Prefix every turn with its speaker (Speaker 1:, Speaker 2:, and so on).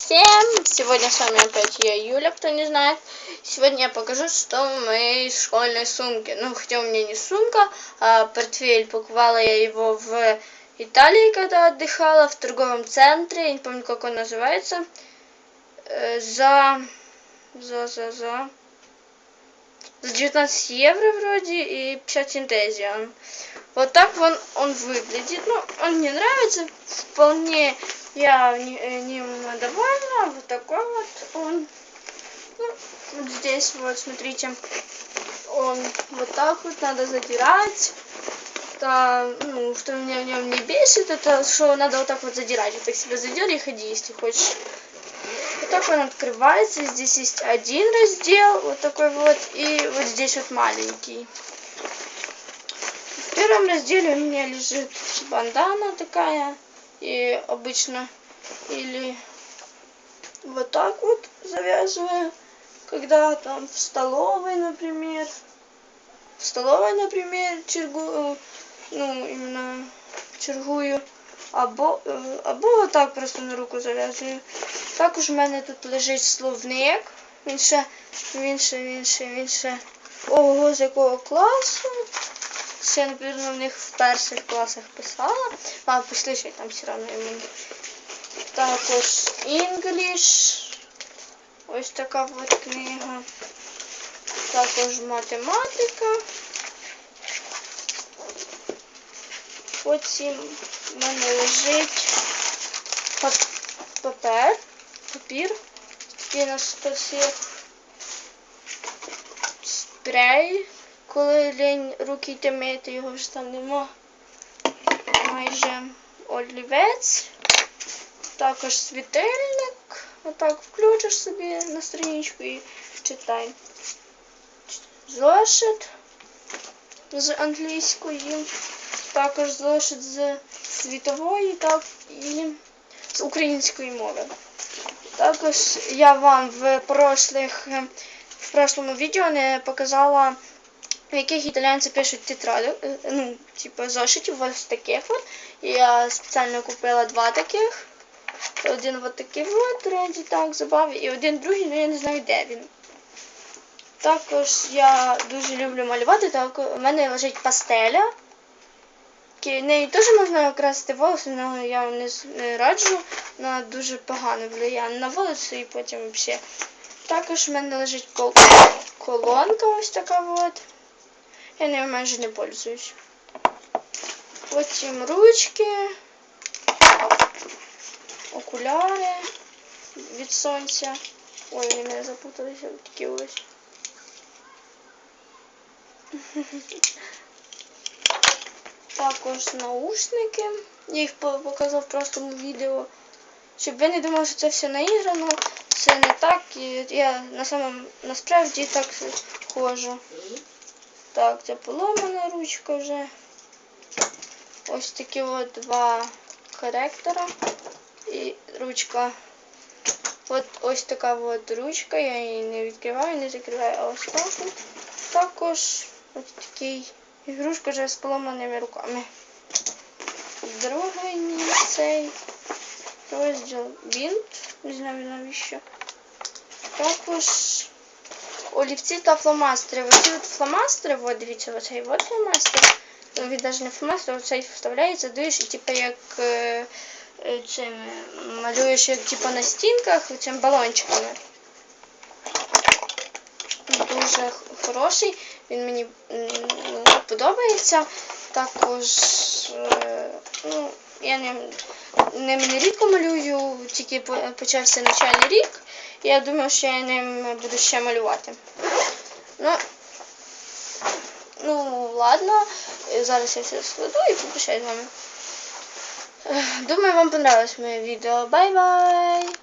Speaker 1: Всем! Сегодня с вами опять я, Юля, кто не знает. Сегодня я покажу, что в моей школьной сумке. Ну, хотя у меня не сумка, а портфель. Покупала я его в Италии, когда отдыхала, в торговом центре. Я не помню, как он называется. Э, За... За, за, за... За 19 евро вроде и 50 синтезия. Вот так он, он выглядит. Ну, он мне нравится. Вполне я не- э, ним довольна. Вот такой вот он. Ну, вот здесь вот, смотрите. Он вот так вот надо задирать. Да, ну, что меня в нем не бесит, это что надо вот так вот задирать. Вот так себя задери и ходи, если хочешь. Вот так он открывается. Здесь есть один раздел, вот такой вот, и вот здесь вот маленький. В первом разделе у меня лежит бандана такая. И обычно или вот так вот завязываю, когда там в столовой, например. В столовой, например, чергую, ну, именно чергую. Або, е, або отак просто на руку зав'язую. Також в мене тут лежить словник. Він ще, він ще, він ще, він ще. Ого, з якого класу. Ще, напевно, в них в перших класах писала. А, пішли ще там все одно йому. Також English. Ось така от книга. Також математика. Потім в мене лежить папер, папір, спасив. Спрей, коли лінь руки йти мити, його ж там нема. Майже олівець. Також світильник. Отак включиш собі на страничку і читай. Зошит з англійської. Також зошит з світової, так і з української мови. Також я вам в прошлих, в прошлому відео не показала, в яких італійці пишуть тетради, е, ну, типу зошитів, ось таких от. Я спеціально купила два таких. Один от такий от, раді так, забаві, і один другий, ну я не знаю, де він. Також я дуже люблю малювати, так у мене лежить пастеля. Нею теж можна окрасити волоси, але я вам не, раджу. Вона дуже погано впливає на волоси і потім взагалі. Також в мене лежить кол- колонка ось така от. Я нею майже не пользуюсь. Потім ручки, окуляри від сонця. Ой, мене запуталися, такі ось. Також наушники. Я їх показав в простому відео. Щоб ви не думали, що це все наіграно. Це не так. Я на самом насправді так ходжу. Так, це поломана ручка вже. Ось такі от два коректора. І ручка. От ось така от ручка. Я її не відкриваю, не закриваю, а ось так. от. Також ось такий ігрушка вже з поломаними руками. Другий цей розділ бінт. Не знаю навіщо. Також олівці та фломастери. Оці от фломастери, от дивіться, оцей от фломастер. Ну, він навіть не фломастер, оцей вставляється, дуєш і типу як е, е, цим малюєш як типу на стінках цим балончиками. Дуже хороший, він мені подобається. Також е, ну, я ним, не рідко малюю, тільки почався навчальний рік. І я думаю, що я ним буду ще малювати. Ну, ну ладно, зараз я все складу і попрощаюсь з вами. Думаю, вам понравилось моє відео. Бай-бай!